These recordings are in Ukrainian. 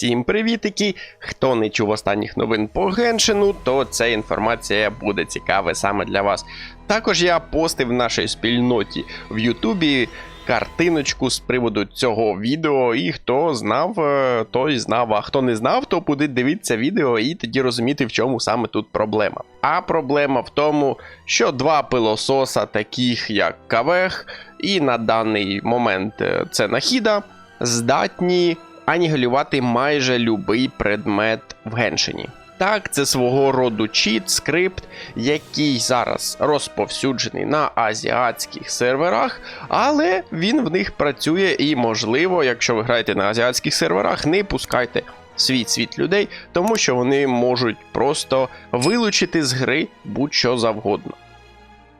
Всім привітики! Хто не чув останніх новин по Геншину, то ця інформація буде цікава саме для вас. Також я постив в нашій спільноті в Ютубі картиночку з приводу цього відео, і хто знав, е, той знав. А хто не знав, то буде дивитися відео і тоді розуміти, в чому саме тут проблема. А проблема в тому, що два пилососа, таких як Кавех, і на даний момент е, це Нахіда, здатні анігілювати майже любий предмет в геншині. Так, це свого роду чіт, скрипт, який зараз розповсюджений на азіатських серверах, але він в них працює і, можливо, якщо ви граєте на азіатських серверах, не пускайте свій світ людей, тому що вони можуть просто вилучити з гри будь-що завгодно.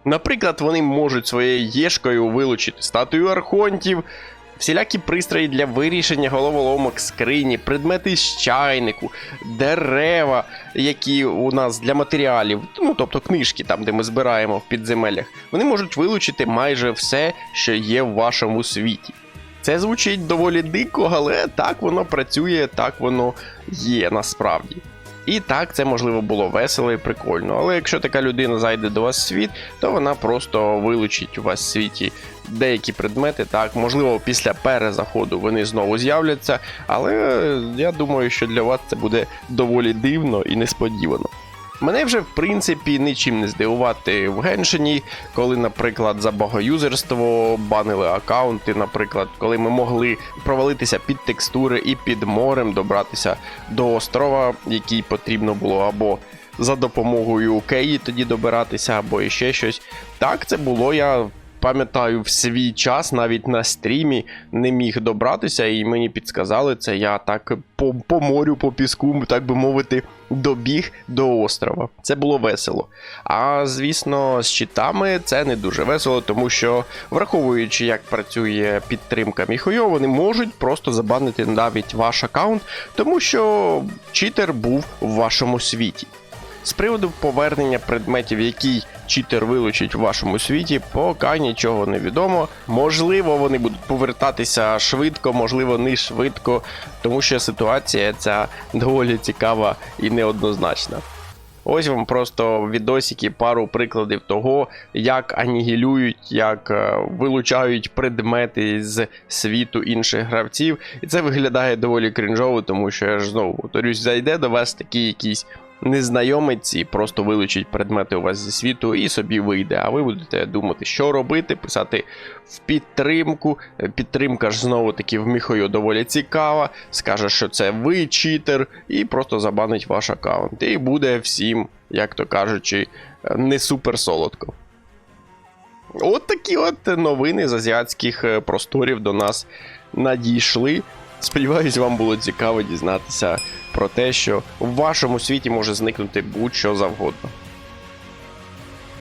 Наприклад, вони можуть своєю єшкою вилучити статую архонтів, всілякі пристрої для вирішення головоломок, скрині, предмети з чайнику, дерева, які у нас для матеріалів, ну тобто книжки, там де ми збираємо в підземеллях, вони можуть вилучити майже все, що є в вашому світі. Це звучить доволі дико, але так воно працює, так воно є насправді. І так, це можливо було весело і прикольно. Але якщо така людина зайде до вас в світ, то вона просто вилучить у вас в світі деякі предмети. Так, можливо, після перезаходу вони знову з'являться, але я думаю, що для вас це буде доволі дивно і несподівано. Мене вже в принципі нічим не здивувати в геншині, коли, наприклад, за богоюзерство банили аккаунти, наприклад, коли ми могли провалитися під текстури і під морем добратися до острова, який потрібно було або за допомогою Кеї тоді добиратися, або іще щось. Так, це було я. Пам'ятаю, в свій час навіть на стрімі не міг добратися, і мені підсказали це. Я так по, по морю, по піску, так би мовити, добіг до острова. Це було весело. А звісно, з читами це не дуже весело, тому що, враховуючи, як працює підтримка Міхойо, вони можуть просто забанити навіть ваш аккаунт, тому що читер був в вашому світі. З приводу повернення предметів, який читер вилучить в вашому світі, поки нічого не відомо. Можливо, вони будуть повертатися швидко, можливо, не швидко, тому що ситуація ця доволі цікава і неоднозначна. Ось вам просто відосики, пару прикладів того, як анігілюють, як е, вилучають предмети з світу інших гравців. І це виглядає доволі крінжово, тому що я ж знову повторюсь, зайде до вас такий якийсь незнайомець і просто вилучить предмети у вас зі світу і собі вийде. А ви будете думати, що робити, писати в підтримку. Е, Підтримка ж знову таки в Міхою доволі цікава. Скаже, що це ви читер, і просто забанить ваш аккаунт. І буде всім, як то кажучи, е, не супер солодко. От такі от новини з азіатських е, просторів до нас надійшли. Сподіваюсь, вам було цікаво дізнатися про те, що в вашому світі може зникнути будь-що завгодно.